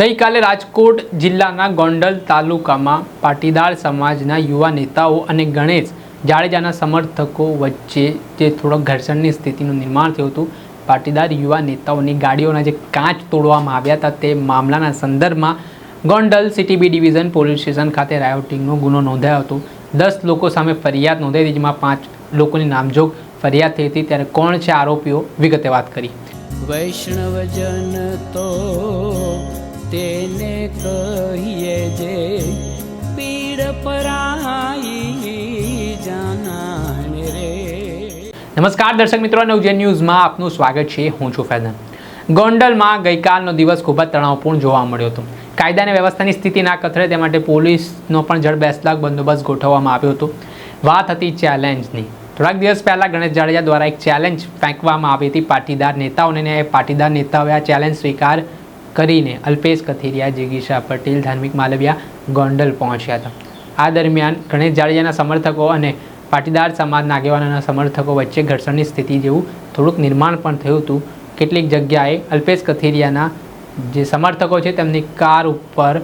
ગઈકાલે રાજકોટ જિલ્લાના ગોંડલ તાલુકામાં પાટીદાર સમાજના યુવા નેતાઓ અને ગણેશ જાડેજાના સમર્થકો વચ્ચે જે થોડોક ઘર્ષણની સ્થિતિનું નિર્માણ થયું હતું, પાટીદાર યુવા નેતાઓની ગાડીઓના જે કાચ તોડવામાં આવ્યા હતા તે મામલાના સંદર્ભમાં Gondal city B division police station ખાતે રાયોટિંગનો ગુનો નોંધાયો હતો. દસ લોકો સામે ફરિયાદ નોંધાઈ હતી, જેમાં પાંચ લોકોની નામજોગ ફરિયાદ થઈ હતી. ત્યારે કોણ છે આરોપીઓ વિગતે વાત કરી. વૈષ્ણવજન તો તેને કહીએ જે પીડ પરાઈ જાણે રે. નમસ્કાર દર્શક મિત્રો નવજે ન્યૂઝમાં આપનું સ્વાગત છે. હું છું ફેદન. ગોંડલમાં ગઈકાલનો દિવસ ખૂબ જ તણાવપૂર્ણ જોવા મળ્યો હતો. કાયદા અને વ્યવસ્થાની સ્થિતિ ના કથળે તે માટે પોલીસનો પણ જડ બેસલાક બંદોબસ્ત ગોઠવવામાં આવ્યો હતો. વાત હતી ચેલેન્જની. થોડાક દિવસ પહેલાં ગણેશ જાડેજા દ્વારા એક ચેલેન્જ ફેંકવામાં આવી હતી. પાટીદાર નેતાઓને પાટીદાર નેતાઓએ આ ચેલેન્જ સ્વીકાર કરીને અલ્પેશ કથિરિયા, જિગીશા પટેલ, ધાર્મિક માલવિયા ગોંડલ પહોંચ્યા હતા. આ દરમિયાન ગણેશ જાડેજાના સમર્થકો અને પાટીદાર સમાજના આગેવાનોના સમર્થકો વચ્ચે ઘર્ષણની સ્થિતિ જેવું થોડુંક નિર્માણ પણ થયું હતું. કેટલીક જગ્યાએ અલ્પેશ કથિરિયાના જે સમર્થકો છે તેમની કાર ઉપર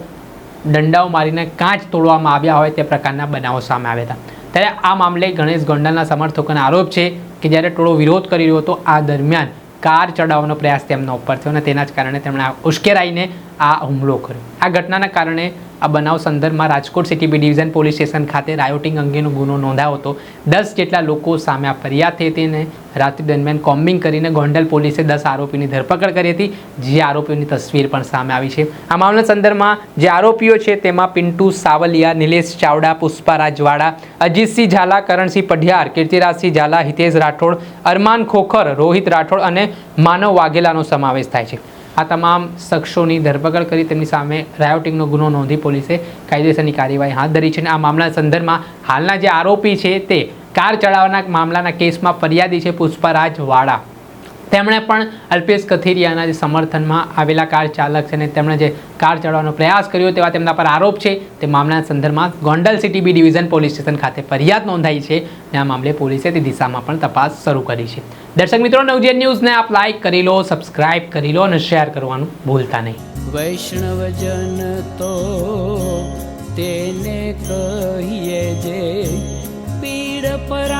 દંડાઓ મારીને કાચ તોડવામાં આવ્યા હોય તે પ્રકારના બનાવો સામે આવ્યા હતા. ત્યારે આ મામલે ગણેશ ગોંડલના સમર્થકોનો આરોપ છે કે જ્યારે ટોળો વિરોધ કરી રહ્યો હતો, આ દરમિયાન કાર ચડાવવાનો પ્રયાસ તેમના ઉપર થયો અને તેના જ કારણે તેમણે ઉશ્કેરાઈને આ હુમલો કર્યો. આ ઘટનાના કારણે આ બનાવ સંદર્ભમાં Rajkot city B division police station ખાતે રાયોટિંગ અંગેનો ગુનો નોંધાયો હતો. દસ જેટલા લોકો સામે આ ફરિયાદ થઈ હતી અને રાત્રિ દરમિયાન કોમ્બિંગ કરીને ગોંડલ પોલીસે દસ આરોપીની ધરપકડ કરી હતી, જે આરોપીઓની તસવીર પણ સામે આવી છે. આ મામલા સંદર્ભમાં જે આરોપીઓ છે તેમાં પિન્ટુ સાવલિયા, નિલેશ ચાવડા, પુષ્પા રાજવાડા, અજીતસિંહ ઝાલા, કરણસિંહ પઢિયાર, કીર્તિરાજસિંહ ઝાલા, હિતેશ રાઠોડ, અરમાન ખોખર, રોહિત રાઠોડ અને માનવ વાઘેલાનો સમાવેશ થાય છે. આ તમામ શખ્સોની ધરપકડ કરી તેમની સામે રાયોટિંગનો ગુનો નોંધી પોલીસે કાયદેસરની કાર્યવાહી હાથ ધરી છે અને આ મામલાના સંદર્ભમાં હાલના જે આરોપી છે તે કાર ચડાવવાના મામલાના કેસમાં ફરિયાદી છે પુષ્પરાજ વાળા. તેમણે પણ અલ્પેશ કથિરિયાના જે સમર્થનમાં આવેલા કાર ચાલક છે અને તેમણે જે કાર ચડાવવાનો પ્રયાસ કર્યો તેવા તેમના પર આરોપ છે, તે મામલાના સંદર્ભમાં Gondal city B division police station ખાતે ફરિયાદ નોંધાઈ છે અને આ મામલે પોલીસે તે દિશામાં પણ તપાસ શરૂ કરી છે. દર્શક મિત્રો નવજેન ન્યૂઝને આપ લાઇક કરી લો સબસ્ક્રાઇબ કરી લો અને શેર કરવાનું ભૂલતા નહીં. વૈષ્ણવજન તો તેને કહીએ જે પીડ પરાઈ